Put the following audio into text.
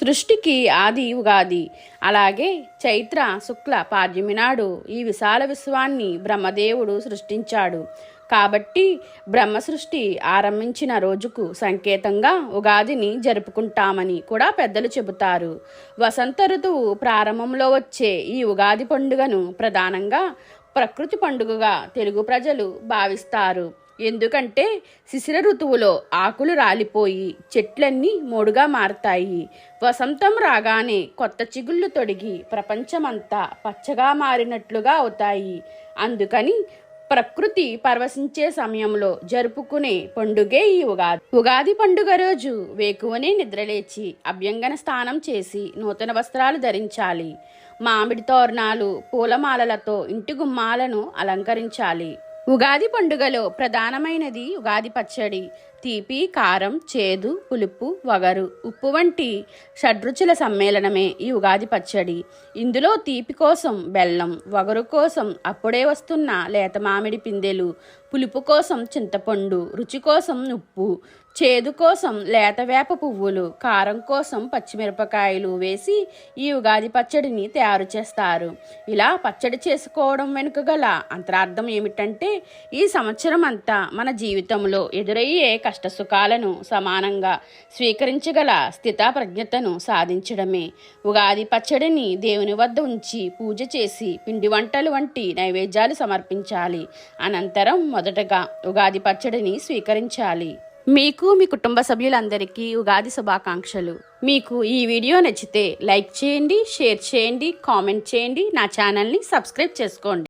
సృష్టికి ఆది ఉగాది. అలాగే చైత్ర శుక్ల పాడ్యమి నాడు ఈ విశాల విశ్వాన్ని బ్రహ్మదేవుడు సృష్టించాడు. కాబట్టి బ్రహ్మ సృష్టి ఆరంభించిన రోజుకు సంకేతంగా ఉగాదిని జరుపుకుంటామని కూడా పెద్దలు చెబుతారు. వసంత ఋతువు ప్రారంభంలో వచ్చే ఈ ఉగాది పండుగను ప్రధానంగా ప్రకృతి పండుగగా తెలుగు ప్రజలు భావిస్తారు. ఎందుకంటే శిశిర ఋతువులో ఆకులు రాలిపోయి చెట్లన్నీ మూడుగా మారతాయి. వసంతం రాగానే కొత్త చిగుళ్ళు తొడిగి ప్రపంచమంతా పచ్చగా మారినట్లుగా అవుతాయి. అందుకని ప్రకృతి పరవశించే సమయంలో జరుపుకునే పండుగే ఈ ఉగాది. ఉగాది పండుగ రోజు వేకువనే నిద్రలేచి అభ్యంగన స్నానం చేసి నూతన వస్త్రాలు ధరించాలి. మామిడి తోరణాలు పూలమాలలతో ఇంటి గుమ్మాలను అలంకరించాలి. ఉగాది పండుగలో ప్రధానమైనది ఉగాది పచ్చడి. తీపి కారం చేదు పులుపు వగరు ఉప్పు వంటి షడ్రుచుల సమ్మేళనమే ఈ ఉగాది పచ్చడి. ఇందులో తీపి కోసం బెల్లం వగరు కోసం అప్పుడే వస్తున్న లేత మామిడి పిందెలు పులుపు కోసం చింతపండు రుచి కోసం ఉప్పు చేదు కోసం లేత వేప పువ్వులు కారం కోసం పచ్చిమిరపకాయలు వేసి ఈ ఉగాది పచ్చడిని తయారు చేస్తారు. ఇలా పచ్చడి చేసుకోవడం వెనుక గల అంతరార్థం ఏమిటంటే ఈ సంవత్సరం అంతా మన జీవితంలో ఎదురయ్యే కష్టసుఖాలను సమానంగా స్వీకరించగల స్థితాప్రజ్ఞతను సాధించడమే. ఉగాది పచ్చడిని దేవుని వద్ద ఉంచి పూజ చేసి పిండి వంటలు వంటి నైవేద్యాలు సమర్పించాలి. అనంతరం మొదటగా ఉగాది పచ్చడిని స్వీకరించాలి. మీకు మీ కుటుంబ సభ్యులందరికీ ఉగాది శుభాకాంక్షలు. మీకు ఈ వీడియో నచ్చితే లైక్ చేయండి షేర్ చేయండి కామెంట్ చేయండి. నా ఛానల్ని సబ్స్క్రైబ్ చేసుకోండి.